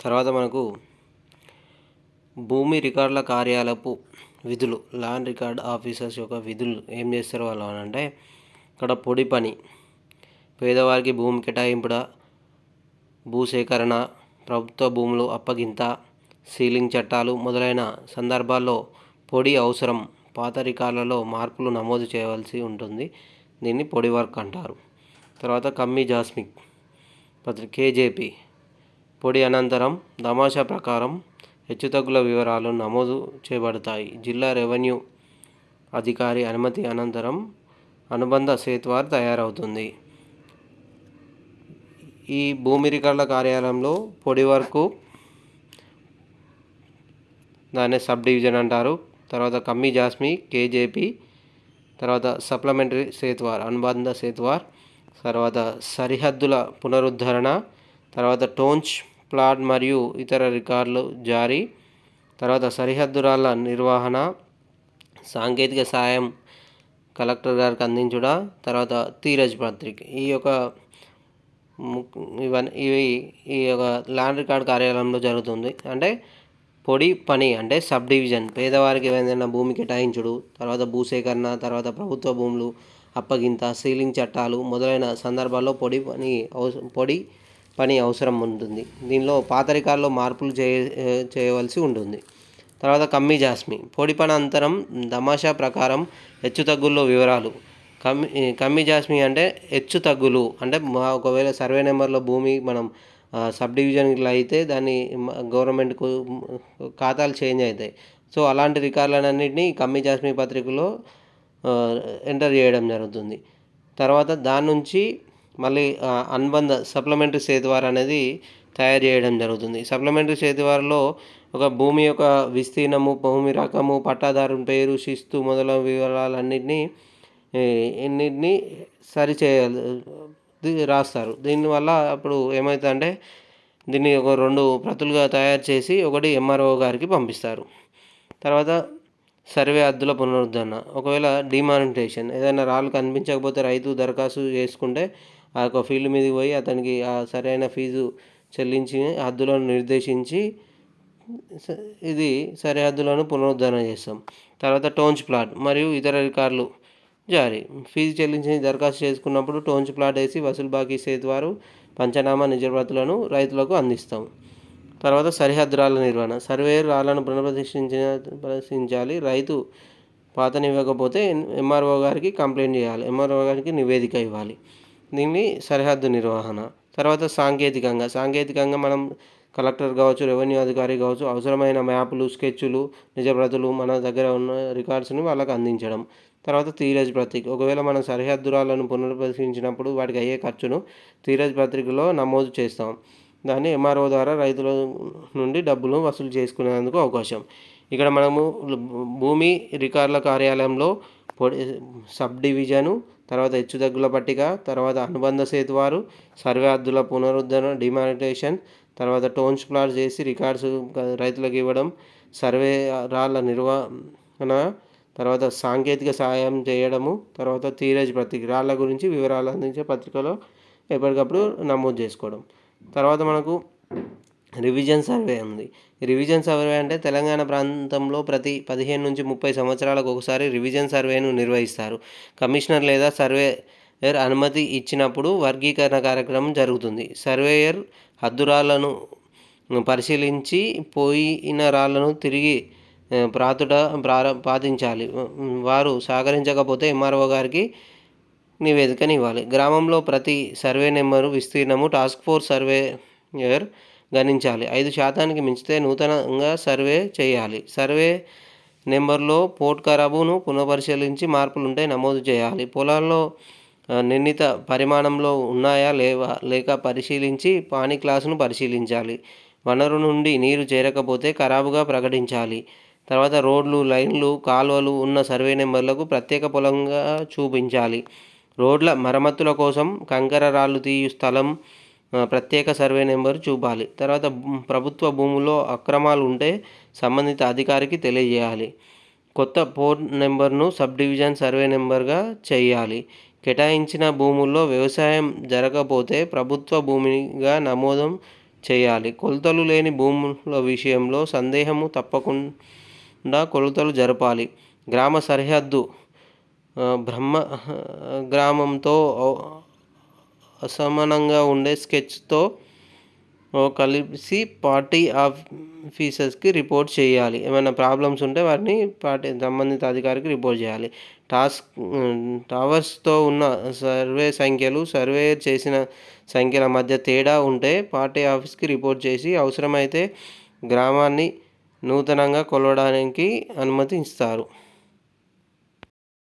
తర్వాత మనకు భూమి రికార్డుల కార్యాలపు విధులు ల్యాండ్ రికార్డ్ ఆఫీసర్స్ యొక్క విధులు ఏం చేస్తారు వాళ్ళు అని అంటే ఇక్కడ పొడి పని పేదవారికి భూమి కేటాయింపుడ భూసేకరణ ప్రభుత్వ భూములు అప్పగింత సీలింగ్ చట్టాలు మొదలైన సందర్భాల్లో పొడి అవసరం పాత రికార్డులలో మార్పులు నమోదు చేయవలసి ఉంటుంది. దీన్ని పొడి వర్క్ అంటారు. తర్వాత కమ్మీ జాస్మిక్ పత్రిక కేజేపీ పొడి అనంతరం తమాషా ప్రకారం హెచ్చుతగ్గుల వివరాలు నమోదు చేయబడతాయి. జిల్లా రెవెన్యూ అధికారి అనుమతి అనంతరం అనుబంధ సేత్వార్ తయారవుతుంది. ఈ భూమి రికార్డుల కార్యాలయంలో పొడి వరకు దాన్ని సబ్ డివిజన్ అంటారు. తర్వాత కమ్మీ జాస్మి కేజేపీ తర్వాత సప్లిమెంటరీ సేత్వార్ అనుబంధ సేత్వార్ తర్వాత సరిహద్దుల పునరుద్ధరణ తర్వాత టోంచ్ ప్లాట్ మరియు ఇతర రికార్డులు జారీ. తర్వాత సరిహద్దు రాళ్ళ నిర్వహణ సాంకేతిక సాయం కలెక్టర్ గారికి అందించుట తర్వాత తీరజ్ పత్రిక. ఈ యొక్క ఇవన్నీ ఇవి ఈ యొక్క ల్యాండ్ రికార్డ్ కార్యాలయంలో జరుగుతుంది. అంటే పొడి పని అంటే సబ్ డివిజన్. పేదవారికి ఏదైనా భూమి కేటాయించుడు తర్వాత భూసేకరణ తర్వాత ప్రభుత్వ భూములు అప్పగింత సీలింగ్ చట్టాలు మొదలైన సందర్భాల్లో పొడి పని అవసరం పొడి పని అవసరం ఉంటుంది. దీనిలో పాత రికార్డులో మార్పులు చేయ చేయవలసి ఉంటుంది. తర్వాత కమ్మీ జాస్మి. పొడి పని అంతరం తమాషా ప్రకారం హెచ్చు తగ్గుల్లో వివరాలు. కమ్మి కమ్మీ జాస్మి అంటే హెచ్చు తగ్గులు. అంటే మా ఒకవేళ సర్వే నెంబర్లో భూమి మనం సబ్ డివిజన్ ఇట్లా అయితే దాన్ని గవర్నమెంట్కు ఖాతాలు చేంజ్ అవుతాయి. సో అలాంటి రికార్డులన్నింటినీ కమ్మీ జాస్మి పత్రికలో ఎంటర్ చేయడం జరుగుతుంది. తర్వాత దాని నుంచి మళ్ళీ అనుబంధ సప్లిమెంటరీ సేతువార్ అనేది తయారు చేయడం జరుగుతుంది. సప్లిమెంటరీ సేతువార్లో ఒక భూమి యొక్క విస్తీర్ణము భూమి రకము పట్టాదారు పేరు శిస్తు మొదలైన వివరాలన్నింటినీ ఎన్నింటినీ సరి చేయాలి రాస్తారు. దీనివల్ల అప్పుడు ఏమవుతుందంటే దీన్ని ఒక రెండు ప్రతులుగా తయారు చేసి ఒకటి ఎంఆర్ఓ గారికి పంపిస్తారు. తర్వాత సర్వే హద్దుల పునరుద్ధరణ. ఒకవేళ డిమానిటేషన్ ఏదైనా రాళ్ళు కనిపించకపోతే రైతు దరఖాస్తు చేసుకుంటే ఆ యొక్క ఫీల్డ్ మీదకి పోయి అతనికి ఆ సరైన ఫీజు చెల్లించి హద్దులను నిర్దేశించి ఇది సరిహద్దులను పునరుద్ధరణ చేస్తాం. తర్వాత టోన్స్ ప్లాట్ మరియు ఇతర రికార్డులు జారీ. ఫీజు చెల్లించి దరఖాస్తు చేసుకున్నప్పుడు టోన్స్ ప్లాట్ వేసి వసూలు బాకీ సేతువారు పంచనామా నిజప్రతులను రైతులకు అందిస్తాం. తర్వాత సరిహద్దు రాళ్ళ నిర్వహణ. సర్వేయర్ రాళ్ళను పునఃప్రతిష్ఠించిన ప్రదర్శించాలి. రైతు పాతనివ్వకపోతే ఎంఆర్ఓ గారికి కంప్లైంట్ చేయాలి. ఎంఆర్ఓ గారికి నివేదిక ఇవ్వాలి. దీన్ని సరిహద్దు నిర్వహణ. తర్వాత సాంకేతికంగా సాంకేతికంగా మనం కలెక్టర్ కావచ్చు రెవెన్యూ అధికారి కావచ్చు అవసరమైన మ్యాపులు స్కెచ్లు నిజప్రతులు మన దగ్గర ఉన్న రికార్డ్స్ని వాళ్ళకి అందించడం. తర్వాత తీరజ్ పత్రిక ఒకవేళ మనం సరిహద్దురాలను పునర్పరిశీలించినప్పుడు వాటికి అయ్యే ఖర్చును తీరజ్ పత్రికలో నమోదు చేస్తాం. దాన్ని ఎంఆర్ఓ ద్వారా రైతుల నుండి డబ్బులు వసూలు చేసుకునేందుకు అవకాశం. ఇక్కడ మనము భూమి రికార్డుల కార్యాలయంలో పొడి సబ్ డివిజను తర్వాత హెచ్చుతగ్గుల పట్టిక తర్వాత అనుబంధ సేతువారు సర్వే హద్దుల పునరుద్ధరణ డిమానిటేషన్ తర్వాత టోన్స్ ప్లాట్ చేసి రికార్డ్స్ రైతులకు ఇవ్వడం సర్వే రాళ్ళ నిర్వహణ తర్వాత సాంకేతిక సహాయం చేయడము తర్వాత తీరేజ్ పత్రిక రాళ్ళ గురించి వివరాలు అందించే పత్రికలో ఎప్పటికప్పుడు నమోదు చేసుకోవడం. తర్వాత మనకు రివిజన్ సర్వే ఉంది. రివిజన్ సర్వే అంటే తెలంగాణ ప్రాంతంలో ప్రతి పదిహేను నుంచి ముప్పై సంవత్సరాలకు ఒకసారి రివిజన్ సర్వేను నిర్వహిస్తారు. కమిషనర్ లేదా సర్వేయర్ అనుమతి ఇచ్చినప్పుడు వర్గీకరణ కార్యక్రమం జరుగుతుంది. సర్వేయర్ హద్దురాలను పరిశీలించి పోయిన రాళ్ళను తిరిగి ప్రాతుట ప్రార పాటించాలి వారు సహకరించకపోతే ఎంఆర్ఓ గారికి నివేదికని ఇవ్వాలి. గ్రామంలో ప్రతి సర్వే నెంబరు విస్తీర్ణము టాస్క్ ఫోర్స్ సర్వేయర్ గణించాలి. ఐదు శాతానికి మించితే నూతనంగా సర్వే చేయాలి. సర్వే నెంబర్లో పోర్ట్ ఖరాబును పునఃపరిశీలించి మార్పులు ఉంటే నమోదు చేయాలి. పొలాల్లో నిర్ణీత పరిమాణంలో ఉన్నాయా లేవా లేక పరిశీలించి పానీ క్లాసును పరిశీలించాలి. వనరు నుండి నీరు చేరకపోతే ఖరాబుగా ప్రకటించాలి. తర్వాత రోడ్లు లైన్లు కాలువలు ఉన్న సర్వే నెంబర్లకు ప్రత్యేక పొలంగా చూపించాలి. రోడ్ల మరమ్మతుల కోసం కంకర రాళ్ళు తీయు స్థలం ప్రత్యేక సర్వే నెంబర్ చూపాలి. తర్వాత ప్రభుత్వ భూముల్లో అక్రమాలు ఉంటే సంబంధిత అధికారికి తెలియజేయాలి. కొత్త పోర్ట్ నెంబర్ను సబ్ డివిజన్ సర్వే నెంబర్గా చేయాలి. కేటాయించిన భూముల్లో వ్యవసాయం జరగకపోతే ప్రభుత్వ భూమిగా నమోదం చేయాలి. కొలతలు లేని భూముల విషయంలో సందేహము తప్పకుండా కొలతలు జరపాలి. గ్రామ సరిహద్దు బ్రహ్మ గ్రామంతో అసమానంగా ఉండే స్కెచ్తో కలిసి పార్టీ ఆఫీసర్స్కి రిపోర్ట్ చేయాలి. ఏమైనా ప్రాబ్లమ్స్ ఉంటే వాటిని పార్టీ సంబంధిత అధికారికి రిపోర్ట్ చేయాలి. టాస్క్ టవర్స్తో ఉన్న సర్వే సంఖ్యలు సర్వే చేసిన సంఖ్యల మధ్య తేడా ఉంటే పార్టీ ఆఫీస్కి రిపోర్ట్ చేసి అవసరమైతే గ్రామాన్ని నూతనంగా కొలవడానికి అనుమతి ఇస్తారు